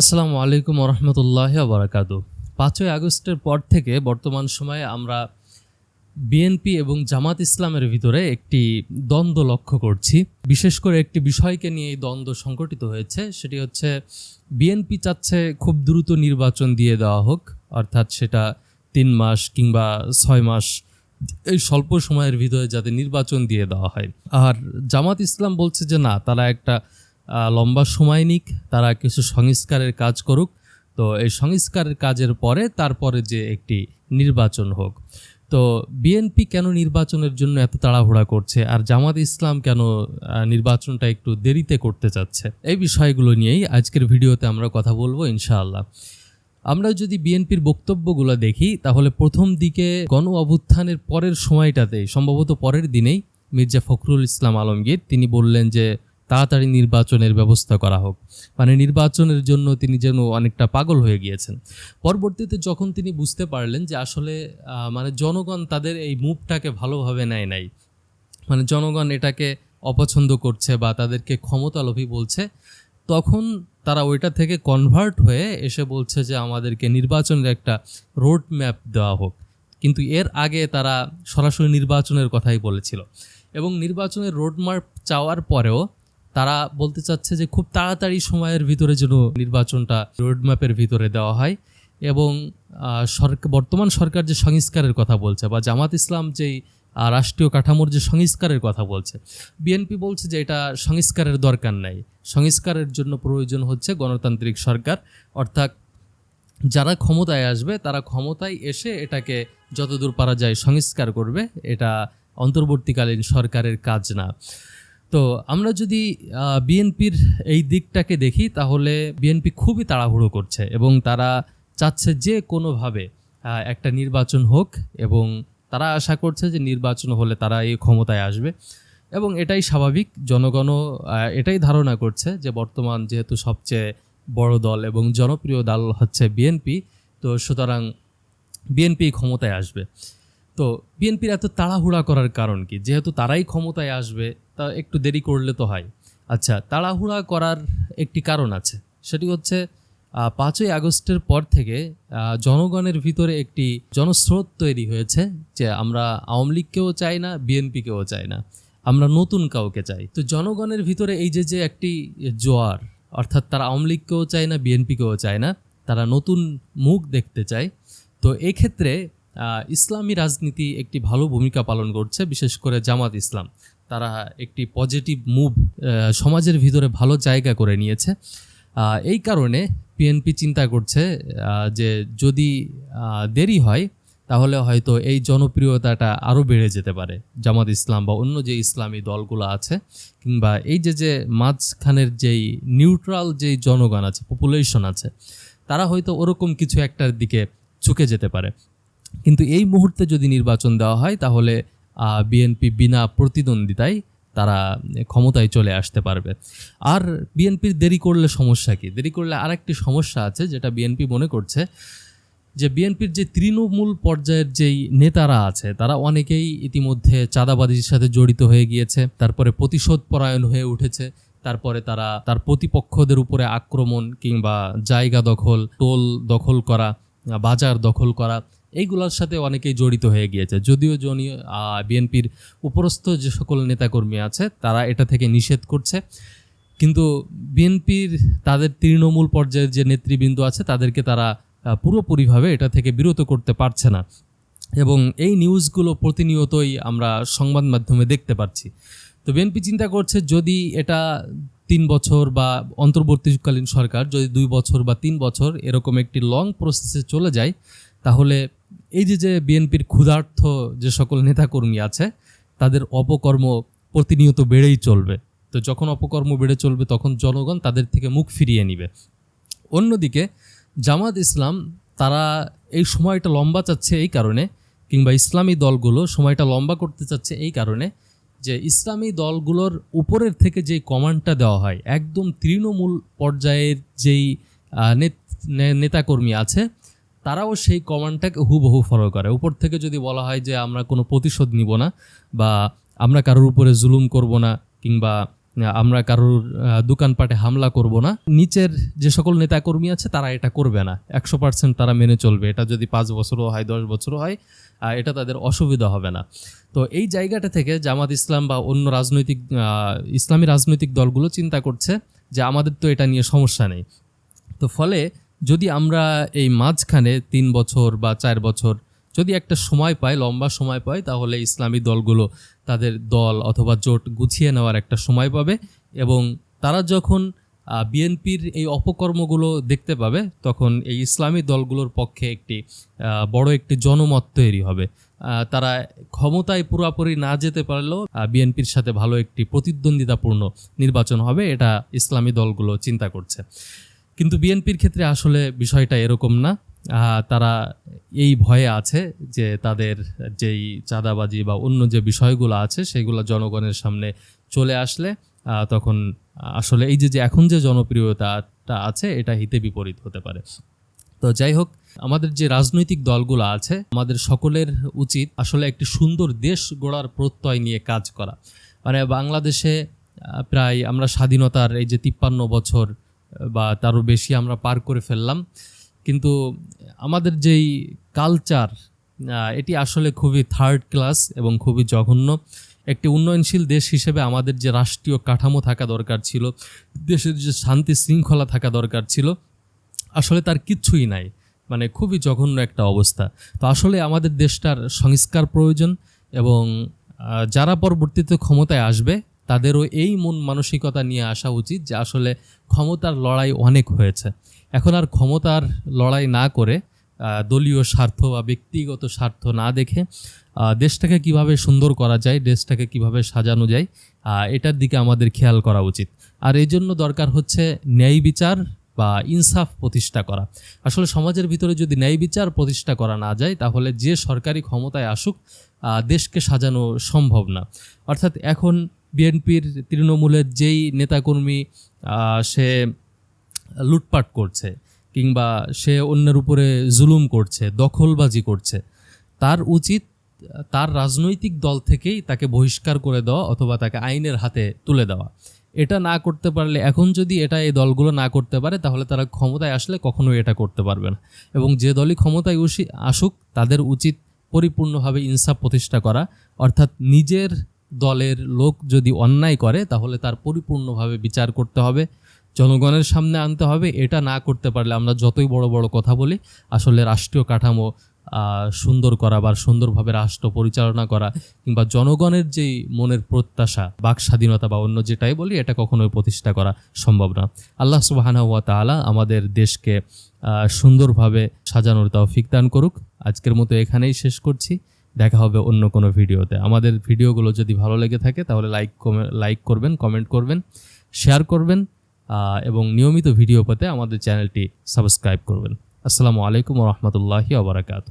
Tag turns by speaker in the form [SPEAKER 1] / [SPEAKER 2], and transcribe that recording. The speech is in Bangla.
[SPEAKER 1] আসসালামু আলাইকুম রহমতুল্লাহ বারাকাত পাঁচই আগস্টের পর থেকে বর্তমান সময়ে আমরা বিএনপি এবং জামাত ইসলামের ভিতরে একটি দ্বন্দ্ব লক্ষ্য করছি। বিশেষ করে একটি বিষয়কে নিয়ে এই দ্বন্দ্ব সংঘটিত হয়েছে, সেটি হচ্ছে বিএনপি চাচ্ছে খুব দ্রুত নির্বাচন দিয়ে দেওয়া হোক, অর্থাৎ সেটা তিন মাস কিংবা ছয় মাস এই স্বল্প সময়ের ভিতরে যাতে নির্বাচন দিয়ে দেওয়া হয়। আর জামাত ইসলাম বলছে যে না, তারা একটা লম্বা সময় নিক, তারা কিছু সংস্কারের কাজ করুক। তো এই সংস্কারের কাজের পরে তারপরে যে একটি নির্বাচন হোক। তো বিএনপি কেন নির্বাচনের জন্য এত তাড়াহুড়া করছে? আর জামাত ইসলাম কেন নির্বাচনটা একটু দেরিতে করতে চাচ্ছে? এই বিষয়গুলো নিয়েই আজকের ভিডিওতে আমরা কথা বলব ইনশাআল্লাহ। আমরা যদি বিএনপির বক্তব্যগুলো দেখি, তাহলে প্রথম দিকে গণ অভ্যুত্থানের পরের সময়টাতেই সম্ভবত পরের দিনেই মির্জা ফখরুল ইসলাম আলমগীর, তিনি বললেন যে তাড়াতাড়ি নির্বাচনের ব্যবস্থা করা হোক। মানে নির্বাচনের জন্য তিনি যেন অনেকটা পাগল হয়ে গিয়েছেন। পরবর্তীতে যখন তিনি বুঝতে পারলেন যে আসলে মানে জনগণ তাদের এই মুভটাকে ভালোভাবে নেয় নাই মানে জনগণ এটাকে অপছন্দ করছে বা তাদেরকে ক্ষমতালোভী বলছে, তখন তারা ওইটা থেকে কনভার্ট হয়ে এসে বলছে যে আমাদেরকে নির্বাচনের একটা রোড ম্যাপ দেওয়া হোক। কিন্তু এর আগে তারা সরাসরি নির্বাচনের কথাই বলেছিল। এবং নির্বাচনের রোড ম্যাপ চাওয়ার পরেও তারা বলতে চাচ্ছে যে খুব তাড়াতাড়ি সময়ের ভিতরে যেন নির্বাচনটা রোড ম্যাপের ভিতরে দেওয়া হয় এবং সরকার বর্তমান সরকার যে সংস্কারের কথা বলছে বা জামাত ইসলাম যেই রাষ্ট্রীয় কাঠামোর যে সংস্কারের কথা বলছে বিএনপি বলছে যে এটা সংস্কারের দরকার নাই। সংস্কারের জন্য প্রয়োজন হচ্ছে গণতান্ত্রিক সরকার। অর্থাৎ যারা ক্ষমতায় আসবে, তারা ক্ষমতায় এসে এটাকে যতদূর পারা যায় সংস্কার করবে। এটা অন্তর্বর্তীকালীন সরকারের কাজ না। তো আমরা যদি বিএনপির এই দিকটাকে দেখি, তাহলে বিএনপি খুবই তাড়াহুড়ো করছে এবং তারা চাচ্ছে যে কোনোভাবে একটা নির্বাচন হোক এবং তারা আশা করছে যে নির্বাচন হলে তারা এই ক্ষমতায় আসবে এবং এটাই স্বাভাবিক। জনগণও এটাই ধারণা করছে যে বর্তমান যেহেতু সবচেয়ে বড় দল এবং জনপ্রিয় দল হচ্ছে বিএনপি, তো সুতরাং বিএনপি ক্ষমতায় আসবে। তো বিএনপির এত তাড়াহুড়া করার কারণ কি? যেহেতু তারাই ক্ষমতায় আসবে, তা একটু দেরি করলে তো হয়। আচ্ছা তাড়াহুড়া করার একটি কারণ আছে। সেটি হচ্ছে পাঁচই আগস্টের পর থেকে জনগণের ভিতরে একটি জনস্রোত তৈরি হয়েছে যে আমরা আওয়ামী লীগকেও চাই না বিএনপিকেও চাই না। আমরা নতুন কাউকে চাই। তো জনগণের ভিতরে এই যে যে একটি জোয়ার, অর্থাৎ তারা আওয়ামী লীগকেও চায় না বিএনপিকেও চায় না, তারা নতুন মুখ দেখতে চায়। তো এক্ষেত্রে ইসলামী রাজনীতি একটি ভালো ভূমিকা পালন করছে, বিশেষ করে জামাত ইসলাম। তারা একটি পজিটিভ মুভ সমাজের ভিতরে ভালো জায়গা করে নিয়েছে। এই কারণে পিএনপি চিন্তা করছে যে যদি দেরি হয়, তাহলে হয়তো এই জনপ্রিয়তাটা আরও বেড়ে যেতে পারে, জামাত ইসলাম বা অন্য যে ইসলামী দলগুলো আছে, কিংবা এই যে যে মাঝখানের যেই নিউট্রাল যেই জনগণ আছে পপুলেশন আছে, তারা হয়তো ওরকম কিছু একটার দিকে ঝুঁকে যেতে পারে। কিন্তু এই মুহূর্তে যদি নির্বাচন দেওয়া হয়, তাহলে বিএনপি বিনা প্রতিদ্বন্দ্বিতায় তারা ক্ষমতায় চলে আসতে পারবে। আর বিএনপির দেরি করলে সমস্যা কি? দেরি করলে আরেকটি সমস্যা আছে, যেটা বিএনপি মনে করছে, যে বিএনপির যে তৃণমূল পর্যায়ের যেই নেতারা আছে, তারা অনেকেই ইতিমধ্যে চাঁদাবাজির সাথে জড়িত হয়ে গিয়েছে, তারপরে প্রতিশোধ পরায়ণ হয়ে উঠেছে, তারপরে তারা তার প্রতিপক্ষদের উপরে আক্রমণ কিংবা জায়গা দখল, টোল দখল করা, বাজার দখল করা এইগুলোর সাথে অনেকেই জড়িত হয়ে গিয়েছে। যদিও জনি বিএনপির উপরস্থ যে সকল নেতাকর্মী আছে, তারা এটা থেকে নিষেধ করছে। কিন্তু বিএনপির তাদের তৃণমূল পর্যায়ের যে নেতৃবৃন্দ আছে, তাদেরকে তারা পুরোপুরিভাবে এটা থেকে বিরত করতে পারছে না। এবং এই নিউজগুলো প্রতিনিয়তই আমরা সংবাদ মাধ্যমে দেখতে পাচ্ছি তো বিএনপি চিন্তা করছে, যদি এটা তিন বছর বা অন্তর্বর্তীকালীন সরকার, যদি দুই বছর বা তিন বছর এরকম একটি লং প্রসেসে চলে যায় তাহলে এই যে যে বিএনপির ক্ষুধার্থ যে সকল নেতাকর্মী আছে, তাদের অপকর্ম প্রতিনিয়ত বেড়েই চলবে। তো যখন অপকর্ম বেড়ে চলবে, তখন জনগণ তাদের থেকে মুখ ফিরিয়ে নিবে। অন্যদিকে জামাত ইসলাম, তারা এই সময়টা লম্বা চাচ্ছে এই কারণে, কিংবা ইসলামী দলগুলো সময়টা লম্বা করতে চাচ্ছে এই কারণে যে ইসলামী দলগুলোর উপরের থেকে যেই কমান্ডটা দেওয়া হয়, একদম তৃণমূল পর্যায়ের যেই নেতাকর্মী আছে তারাও সেই কমান্ডটাকে হুবহু ফলো করে। উপর থেকে যদি বলা হয় যে আমরা কোনো প্রতিশোধ নিব না বা আমরা কারোর উপরে জুলুম করব না কিংবা আমরা কারোর দোকানপাটে হামলা করব না, নিচের যে সকল নেতাকর্মী আছে তারা এটা করবে না। একশো পার্সেন্ট তারা মেনে চলবে। এটা যদি পাঁচ বছরও হয়, দশ বছরও হয় এটা তাদের অসুবিধা হবে না। তো এই জায়গাটা থেকে জামাত ইসলাম বা অন্য রাজনৈতিক ইসলামী রাজনৈতিক দলগুলো চিন্তা করছে যে আমাদের তো এটা নিয়ে সমস্যা নেই। তো ফলে যদি আমরা এই মাঝখানে তিন বছর বা চার বছর যদি একটা সময় পাই, লম্বা সময় পাই, তাহলে ইসলামী দলগুলো তাদের দল অথবা জোট গুছিয়ে নেওয়ার একটা সময় পাবে এবং তারা যখন বিএনপির এই অপকর্মগুলো দেখতে পাবে, তখন এই ইসলামী দলগুলোর পক্ষে একটি বড় একটি জনমত তৈরি হবে। তারা ক্ষমতায় পুরোপুরি না যেতে পারলেও বিএনপির সাথে ভালো একটি প্রতিদ্বন্দ্বিতাপূর্ণ নির্বাচন হবে, এটা ইসলামী দলগুলো চিন্তা করছে। কিন্তু বিএনপির ক্ষেত্রে আসলে বিষয়টা এরকম না। তারা এই ভয়ে আছে যে তাদের যেই চাঁদাবাজি বা অন্য যে বিষয়গুলো আছে সেগুলো জনগণের সামনে চলে আসলে তখন আসলে এই যে যে এখন যে জনপ্রিয়তাটা আছে এটা হিতে বিপরীত হতে পারে। তো যাই হোক, আমাদের যে রাজনৈতিক দলগুলো আছে, আমাদের সকলের উচিত আসলে একটি সুন্দর দেশ গড়ার প্রত্যয় নিয়ে কাজ করা। মানে বাংলাদেশে প্রায় আমরা স্বাধীনতার এই যে তিপ্পান্ন বছর বা তারও বেশি আমরা পার করে ফেললাম। কিন্তু আমাদের যেই কালচার এটি আসলে খুবই থার্ড ক্লাস এবং খুবই জঘন্য। একটি উন্নয়নশীল দেশ হিসেবে আমাদের যে রাষ্ট্রীয় কাঠামো থাকা দরকার ছিল, দেশের যে শান্তি শৃঙ্খলা থাকা দরকার ছিল, আসলে তার কিচ্ছুই নাই। মানে খুবই জঘন্য একটা অবস্থা। তো আসলে আমাদের দেশটার সংস্কার প্রয়োজন এবং যারা পরবর্তীতে ক্ষমতায় আসবে তাদেরও এই মন মানসিকতা নিয়ে আসা উচিত যে আসলে ক্ষমতার লড়াই অনেক হয়েছে। এখন আর ক্ষমতার লড়াই না করে দলীয় স্বার্থ বা ব্যক্তিগত স্বার্থ না দেখে দেশটাকে কীভাবে সুন্দর করা যায়, দেশটাকে কীভাবে সাজানো যায় এটার দিকে আমাদের খেয়াল করা উচিত। আর এই জন্য দরকার হচ্ছে ন্যায় বিচার বা ইনসাফ প্রতিষ্ঠা করা। আসলে সমাজের ভিতরে যদি ন্যায় বিচার প্রতিষ্ঠা করা না যায়, তাহলে যে সরকারি ক্ষমতায় আসুক দেশকে সাজানো সম্ভব না। অর্থাৎ এখন বিএনপির তৃণমূলের যেই নেতাকর্মী সে লুটপাট করছে কিংবা সে অন্যের উপরে জুলুম করছে, দখলবাজি করছে, তার উচিত তার রাজনৈতিক দল থেকেই তাকে বহিষ্কার করে দেওয়া অথবা তাকে আইনের হাতে তুলে দেওয়া। এটা না করতে পারলে, এখন যদি এটা এই দলগুলো না করতে পারে, তাহলে তারা ক্ষমতায় আসলে কখনোই এটা করতে পারবে না। এবং যে দলই ক্ষমতায় আসুক, তাদের উচিত পরিপূর্ণভাবে ইনসাফ প্রতিষ্ঠা করা, অর্থাৎ নিজের দলের লোক যদি অন্যায় করে, তাহলে তার পরিপূর্ণভাবে বিচার করতে হবে। জনগণের সামনে আনতে হবে। এটা না করতে পারলে আমরা যতই বড় বড় কথা বলি, আসলে রাষ্ট্রীয় কাঠামো সুন্দর করা বা সুন্দরভাবে রাষ্ট্র পরিচালনা করা কিংবা জনগণের যেই মনের প্রত্যাশা, বাক স্বাধীনতা বা অন্য যেটাই বলি, এটা কখনোই প্রতিষ্ঠা করা সম্ভব না। আল্লাহ সুবাহানা ওয়া তাআলা আমাদের দেশকে সুন্দরভাবে সাজানোর তৌফিক দান করুক। আজকের মতো এখানেই শেষ করছি। দেখা হবে অন্য কোনো ভিডিওতে। আমাদের ভিডিওগুলো যদি ভালো লেগে থাকে, তাহলে লাইক লাইক করবেন, কমেন্ট করবেন, শেয়ার করবেন এবং নিয়মিত ভিডিও পেতে আমাদের চ্যানেলটি সাবস্ক্রাইব করবেন। আসসালামু আলাইকুম রহমতুল্লাহি আবরাকাত